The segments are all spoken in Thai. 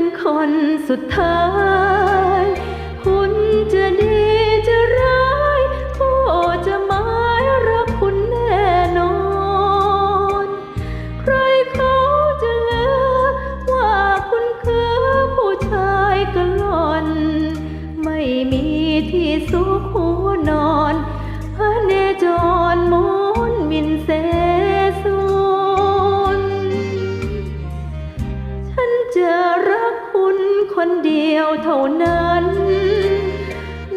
เป็นคนสุดท้าย คุณจะดีจะร้ายก็จะหมายรักคุณแน่นอน ใครเขาจะเลือว่าคุณคือผู้ชายกะล่อน ไม่มีที่สุขหัวนอนพระเนจรมนมินเสสุนฉันจะ รักคุณคนเดียวเท่านั้น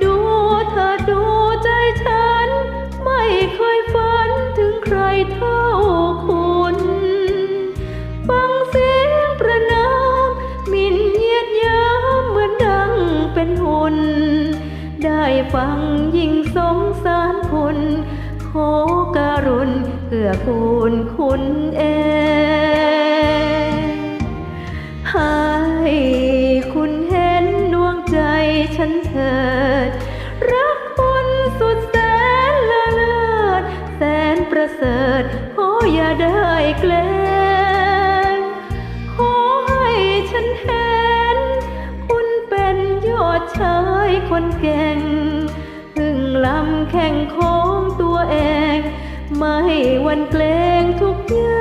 ดูเธอดูใจฉัน ไม่เคยฝันถึงใครเท่าคุณ ฟังเสียงประนามมินเยียดยามเหมือนดังเป็นหุ่น ได้ฟังยิ่งสงสารคุณขอการุณเพื่อคุณคุณเอง ฉันเถิด รักคุณสุดแสนละเลิศแสนประเสริฐขออย่าได้แกล้งขอให้ฉันเห็น คุณเป็นยอดชายคนเก่งพึ่งลำแข่งของตัวเอง ไม่หวันเกรงทุกอย่าก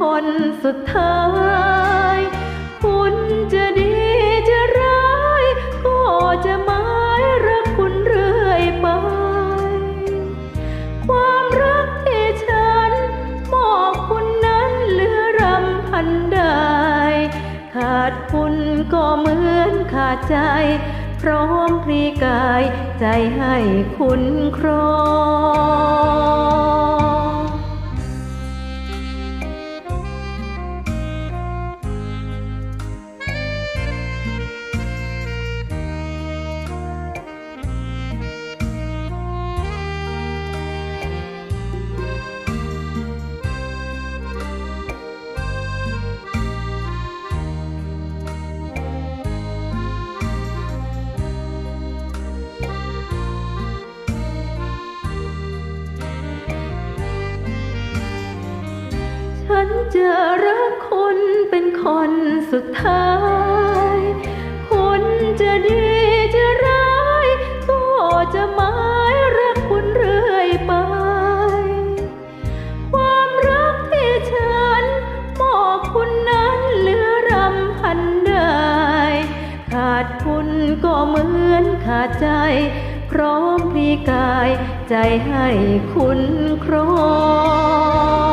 คนสุดท้าย คุณจะดีจะร้าย ก็จะหมายรักคุณเรื่อยไป ความรักที่ฉันมอบคุณนั้นเหลือรำพันได้ ขาดคุณก็เหมือนขาดใจ พร้อมพลีกายใจให้คุณครอง ฉันจะรักคุณเป็นคนสุดท้าย คุณจะดีจะร้ายก็จะหมายรักคุณเรื่อยไป ความรักที่ฉันมอบคุณนั้นเหลือรำพันได้ ขาดคุณก็เหมือนขาดใจ พร้อมพลีกายใจให้คุณครอง